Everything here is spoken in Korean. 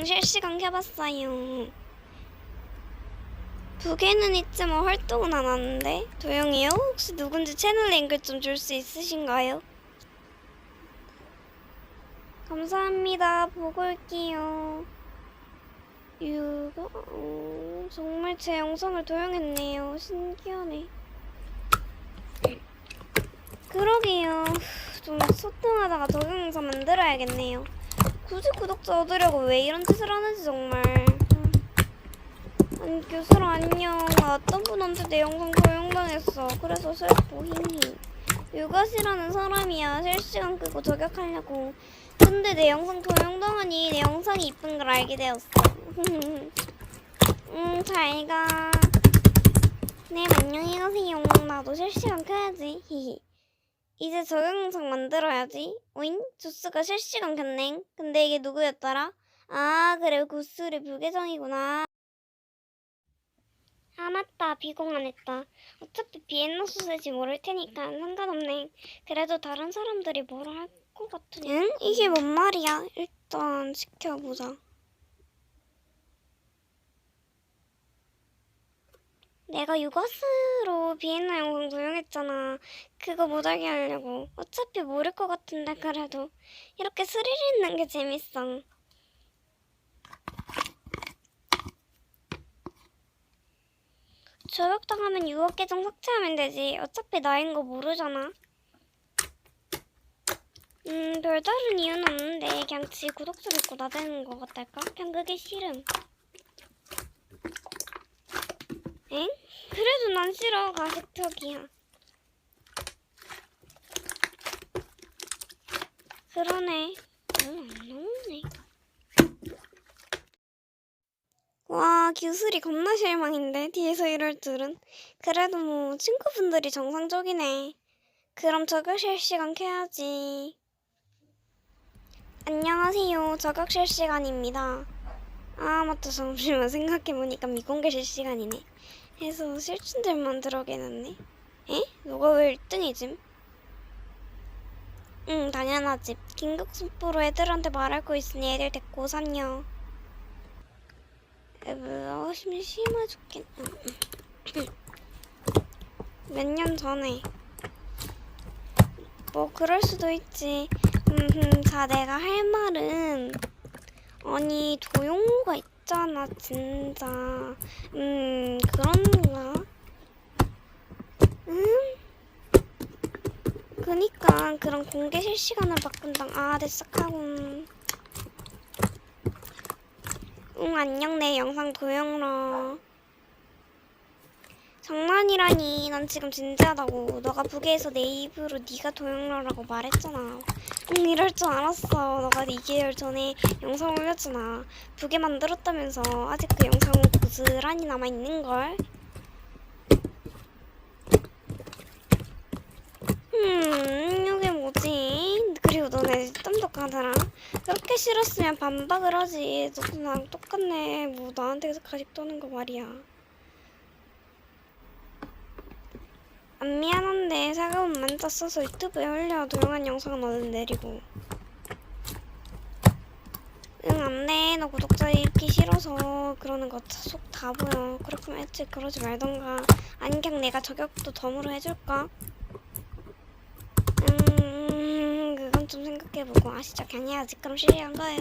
응, 실시간 켜봤어요. 부계는 있지만 활동은 안 하는데? 조용히요? 혹시 누군지 채널 링크 좀 줄 수 있으신가요? 감사합니다. 보고 올게요. 이거 음, 정말 제 영상을 도용했네요. 신기하네. 그러게요. 좀 소통하다가 적용 영상 만들어야겠네요. 굳이 구독자 얻으려고 왜 이런 짓을 하는지 정말. 음. 아니 교수랑 안녕. 나 어떤 분한테 내 영상 도용당했어. 그래서 슬퍼. 히히. 유가시라는 사람이야. 실시간 끄고 저격하려고. 근데 내 영상 도용당하니 내 영상이 이쁜 걸 알게 되었어. 음, 잘 가. 네, 안녕히 가세요. 나도 실시간 켜야지. 히히. 이제 저격 영상 만들어야지. 오잉? 조스가 실시간 켰네. 근데 이게 누구였더라? 아, 그래. 구스리 부계정이구나. 아, 맞다. 비공 안 했다. 어차피 비엔나 소세지 모를 테니까 상관없네. 그래도 다른 사람들이 뭐라 할 것 같으니. 응? 이게 뭔 말이야? 일단 지켜보자. 내가 유거스로 비엔나 영상 했잖아. 그거 못하게 하려고. 어차피 모를 것 같은데 그래도 이렇게 스릴 있는 게 재밌어. 저격당하면 유혹 계정 삭제하면 되지. 어차피 나인 거 모르잖아. 음, 별다른 이유는 없는데 그냥 지 구독자 믿고 나대는 거 같달까? 그냥 그게 싫음. 엥? 그래도 난 싫어. 가식적이야. 그러네. 너무 안 나오네. 와, 기술이 겁나 실망인데, 뒤에서 이럴 줄은. 그래도 뭐, 친구분들이 정상적이네. 그럼 저격 실시간 켜야지. 안녕하세요. 저격 실시간입니다. 아, 맞다. 잠시만. 생각해보니까 미공개 실시간이네. 해서 실춘들만 들어계놨네. 에? 너가 왜 1등이짐? 응, 당연하지. 긴급속보로 애들한테 거 있으니 애들 데리고 오산요. 어, 심심해 죽겠... 몇년 전에. 뭐, 그럴 수도 있지. 음, 자, 내가 할 말은... 아니, 조용호가 있잖아, 진짜. 음, 그런가? 음? 그니까, 그런 공개 실시간을 바꾼당. 아, 됐어, 하군. 응, 안녕, 내 영상 도영러. 장난이라니, 난 지금 진지하다고. 너가 부계에서 내 입으로 네가 도영러라고 말했잖아. 응, 이럴 줄 알았어. 너가 2개월 전에 영상 올렸잖아. 부계 만들었다면서 아직 그 영상 고스란히 남아있는걸? 음, 이게 뭐지? 그리고 땀독하더라. 그렇게 싫었으면 반박을 하지. 너도 나랑 똑같네. 뭐 나한테 계속 가식 떠는 거 말이야. 안 미안한데 사과문 만자 써서 유튜브에 올려 도용한 영상은 얼른 내리고. 응, 안 돼. 너 구독자 잃기 싫어서 그러는 거 속 다 보여. 그렇구면 애초에 그러지 말던가. 그냥 내가 저격도 덤으로 해줄까? 음, 그건 좀 생각해보고 아시죠? 그냥 해야지. 그럼 실례한 거예요.